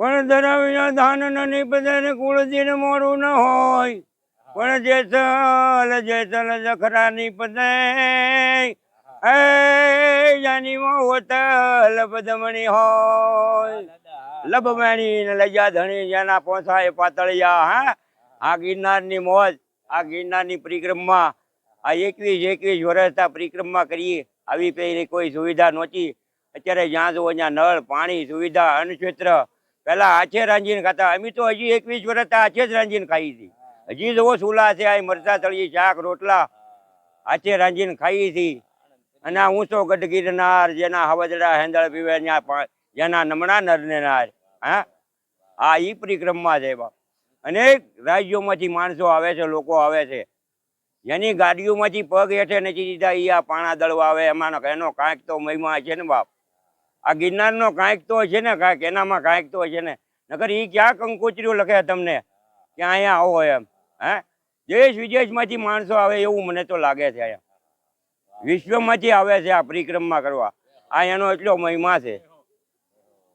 પણ ધરાવીના ધાન નહીં નિપદે ને કુળજીને મોડું ન હોય. પણ જેસલ જેતલ જખરા પદે એ જાની હોતલ પદમણી હોય. લબમણી ને લજા ધણી જેના પોસાય પાતળિયા, હા? આ ગિરનારની મોજ, આ ગિરનારની પરિક્રમા, આ એકવીસ એકવીસ વર્ષ આ પરિક્રમા કરીએ. આવી પહેલી કોઈ સુવિધા નહોતી. અત્યારે જ્યાં જુઓ ત્યાં નળ, પાણી, સુવિધા, અન્નક્ષેત્ર પેલા આછે રાંધીને ખાતા. અમે તો હજી એકવીસ વર્ષ આછે જ રાંધીને ખાઈ હતી. હજી જવો સુલા છે આ મરચા તળી શાક, રોટલા. આછે રાંધીને ખાઈ હતી. અને આ ઊંચો ગઢ ગીરનાર જેના હવજડા હેંદળ પીવે જેના નમણા નરને નાર. હા? આ ઈ પરિક્રમા છે બાપ. અનેક રાજ્યોમાંથી માણસો આવે છે, લોકો આવે છે. જેની ગાડીઓમાંથી પગ હેઠે નથી દીધા એ આ પાણા દળવા આવે. એમાં એનો કાંઈક તો મહિમા છે ને બાપ. આ ગિરનારનો કાંઈક તો છે ને, કાંઈક એનામાં કાંઈક તો છે ને. નકર ઈ ક્યાં કંકોત્રીઓ લખે તમને? કે અહીંયા આવો એમ, હે? દેશ વિદેશમાંથી માણસો આવે એવું મને તો લાગે છે અહીંયા. વિશ્વમાંથી આવે છે આ પરિક્રમા કરવા. આ એનો એટલો મહિમા છે.